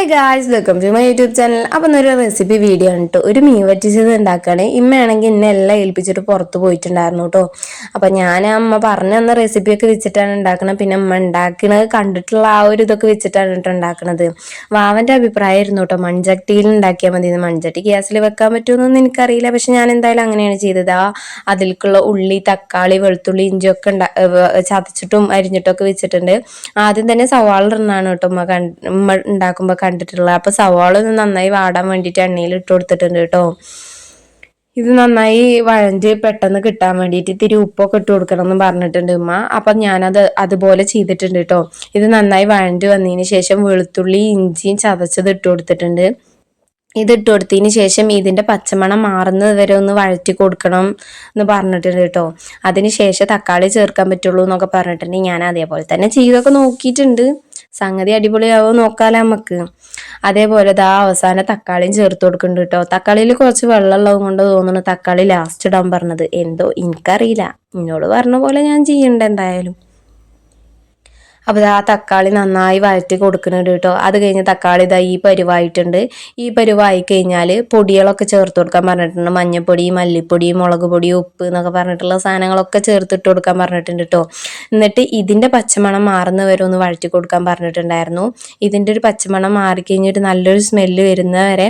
Hey guys welcome to my YouTube channel അപ്പം ഒരു recipe video ആണ് കേട്ടോ ഒരു മീൻ വറ്റിച്ചത് ഉണ്ടാക്കുകയാണ്. ഇമ്മയാണെങ്കിൽ എന്നെ എല്ലാം ഏൽപ്പിച്ചിട്ട് പുറത്ത് പോയിട്ടുണ്ടായിരുന്നു കേട്ടോ അപ്പം ഞാൻ അമ്മ പറഞ്ഞു തന്ന റെസിപ്പിയൊക്കെ വെച്ചിട്ടാണ് ഉണ്ടാക്കുന്നത് പിന്നെ അമ്മ ഉണ്ടാക്കുന്നത് കണ്ടിട്ടുള്ള ആ ഒരു ഇതൊക്കെ വെച്ചിട്ടാണ് കേട്ടോ ഉണ്ടാക്കുന്നത് വാവന്റെ അഭിപ്രായമായിരുന്നു കേട്ടോ മൺചട്ടിയിൽ ഉണ്ടാക്കിയാൽ മതി മൺചട്ടി ഗ്യാസിൽ വെക്കാൻ പറ്റുമെന്നൊന്നും എനിക്കറിയില്ല. പക്ഷെ ഞാൻ എന്തായാലും അങ്ങനെയാണ് ചെയ്തത്. ആ അതിൽക്കുള്ള ഉള്ളി തക്കാളി വെളുത്തുള്ളി ഇഞ്ചിയൊക്കെ ചതച്ചിട്ടും അരിഞ്ഞിട്ടും ഒക്കെ വെച്ചിട്ടുണ്ട്. ആദ്യം തന്നെ സവാള കേട്ടോ ഉമ്മ കണ്ട് ഉമ്മ ഉണ്ടാക്കുമ്പോൾ കണ്ടിട്ടുള്ളത്. അപ്പോൾ സവാള ഒന്ന് നന്നായി വാടാൻ വേണ്ടിയിട്ട് എണ്ണയിൽ ഇട്ട് കൊടുത്തിട്ടുണ്ട് കേട്ടോ. ഇത് നന്നായി വഴഞ്ച് പെട്ടെന്ന് കിട്ടാൻ വേണ്ടിയിട്ട് ഇത്തിരി ഉപ്പൊക്കെ ഇട്ട് കൊടുക്കണം എന്ന് പറഞ്ഞിട്ടുണ്ട് ഉമ്മ. അപ്പം ഞാനത് അതുപോലെ ചെയ്തിട്ടുണ്ട് കേട്ടോ. ഇത് നന്നായി വഴഞ്ച് വന്നതിന് ശേഷം വെളുത്തുള്ളി ഇഞ്ചിയും ചതച്ചത് ഇട്ട് കൊടുത്തിട്ടുണ്ട്. ഇത് ഇട്ട് കൊടുത്തതിന് ശേഷം ഇതിന്റെ പച്ചമണം മാറുന്നത് വരെ ഒന്ന് വഴറ്റി കൊടുക്കണം എന്ന് പറഞ്ഞിട്ടുണ്ട് കേട്ടോ. അതിന് ശേഷം തക്കാളി ചേർക്കാൻ പറ്റുള്ളൂ എന്നൊക്കെ പറഞ്ഞിട്ടുണ്ട്. ഞാൻ അതേപോലെ തന്നെ ചെയ്തൊക്കെ നോക്കിയിട്ടുണ്ട്. സംഗതി അടിപൊളിയാവോ നോക്കാലോ നമുക്ക് അതേപോലെ ദാ അവസാനം തക്കാളിയും ചേർത്ത് കൊടുക്കുന്നുണ്ട് കേട്ടോ തക്കാളിയിൽ കുറച്ച് വെള്ളമുള്ളത് കൊണ്ട് തോന്നുന്നു തക്കാളി ലാസ്റ്റ് ഇടാൻ പറഞ്ഞത്. എന്തോ എനിക്കറിയില്ല. എന്നോട് പറഞ്ഞ പോലെ ഞാൻ ചെയ്യണ്ട എന്തായാലും. അപ്പോൾ ആ തക്കാളി നന്നായി വഴറ്റി കൊടുക്കുന്നുണ്ട് കേട്ടോ. അത് കഴിഞ്ഞ് തക്കാളി ഇതാ ഈ പരുവായിട്ടുണ്ട്. ഈ പരുവായി കഴിഞ്ഞാൽ പൊടികളൊക്കെ ചേർത്ത് കൊടുക്കാൻ പറഞ്ഞിട്ടുണ്ട്. മഞ്ഞൾപ്പൊടി മല്ലിപ്പൊടി മുളക് പൊടി ഉപ്പ് എന്നൊക്കെ പറഞ്ഞിട്ടുള്ള സാധനങ്ങളൊക്കെ ചേർത്തിട്ട് കൊടുക്കാൻ പറഞ്ഞിട്ടുണ്ട് കേട്ടോ. എന്നിട്ട് ഇതിന്റെ പച്ചമണം മാറുന്ന വരെ ഒന്ന് വഴറ്റി കൊടുക്കാൻ പറഞ്ഞിട്ടുണ്ടായിരുന്നു. ഇതിന്റെ ഒരു പച്ചമണം മാറിക്കഴിഞ്ഞിട്ട് നല്ലൊരു സ്മെല്ല് വരുന്ന വരെ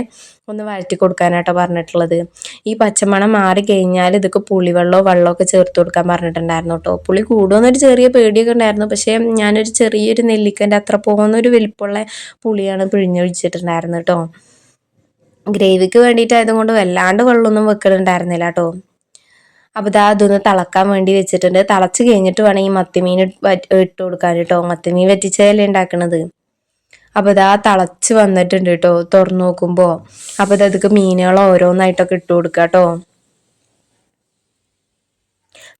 ഒന്ന് വഴറ്റി കൊടുക്കാനായിട്ടോ പറഞ്ഞിട്ടുള്ളത്. ഈ പച്ചമണം മാറി കഴിഞ്ഞാൽ ഇതൊക്കെ പുളിവെള്ളമോ വെള്ളമോ ഒക്കെ ചേർത്ത് കൊടുക്കാൻ പറഞ്ഞിട്ടുണ്ടായിരുന്നു കേട്ടോ. പുളി കൂടുമെന്നൊരു ചെറിയ പേടിയൊക്കെ ഉണ്ടായിരുന്നു. പക്ഷേ ഞാനൊരു ചെറിയൊരു നെല്ലിക്കന്റെ അത്ര പോകുന്നൊരു വലിപ്പമുള്ള പുളിയാണ് പിഴിഞ്ഞൊഴിച്ചിട്ടുണ്ടായിരുന്നു കേട്ടോ. ഗ്രേവിക്ക് വേണ്ടിയിട്ടായതുകൊണ്ട് വല്ലാണ്ട് വെള്ളമൊന്നും വെക്കലുണ്ടായിരുന്നില്ല കേട്ടോ. അപ്പോൾ ഇതാ അതൊന്ന് തിളക്കാൻ വേണ്ടി വെച്ചിട്ടുണ്ട്. തിളച്ച് കഴിഞ്ഞിട്ട് വേണം ഈ മത്തിമീൻ ഇട്ട് കൊടുക്കാൻ കേട്ടോ. മത്തിമീൻ വറ്റിച്ചതല്ലേ ഉണ്ടാക്കണത്. അപ്പോൾ ഇതാ തിളച്ച് വന്നിട്ടുണ്ട് കേട്ടോ തുറന്നു നോക്കുമ്പോൾ അപ്പോൾ അതൊക്കെ മീനുകൾ ഓരോന്നായിട്ടൊക്കെ ഇട്ട് കൊടുക്കുക കേട്ടോ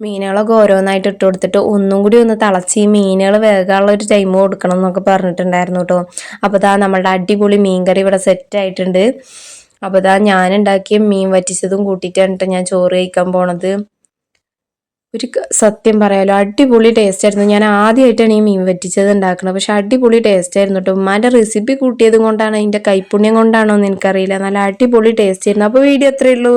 മീനുകളൊക്കെ ഓരോന്നായിട്ട് ഇട്ട് കൊടുത്തിട്ട് ഒന്നും കൂടി ഒന്ന് തിളച്ച് ഈ മീനുകൾ വേഗമുള്ള ഒരു ടൈം കൊടുക്കണം എന്നൊക്കെ പറഞ്ഞിട്ടുണ്ടായിരുന്നു കേട്ടോ അപ്പോൾ ഇതാ നമ്മളുടെ അടിപൊളി മീൻകറി ഇവിടെ സെറ്റ് ആയിട്ടുണ്ട്. അപ്പോൾ ഇതാ ഞാനുണ്ടാക്കിയ മീൻ വറ്റിച്ചതും കൂട്ടിയിട്ടാണ് ഞാൻ ചോറ് കഴിക്കാൻ പോണത്. ഒരു സത്യം പറയാലോ അടിപൊളി ടേസ്റ്റ് ആയിരുന്നു. ഞാൻ ആദ്യമായിട്ടാണ് ഈ മീൻ വറ്റിച്ചത് ഉണ്ടാക്കുന്നത് പക്ഷെ അടിപൊളി ടേസ്റ്റ് ആയിരുന്നു കേട്ടോ. ഉമ്മാന്റെ റെസിപ്പി കൂട്ടിയത് കൊണ്ടാണ് അതിന്റെ കൈപ്പുണ്യം കൊണ്ടാണോ എന്ന് എനിക്കറിയില്ല. നല്ല അടിപൊളി ടേസ്റ്റ് ആയിരുന്നു. അപ്പോൾ വീഡിയോ അത്രയേ ഉള്ളൂ.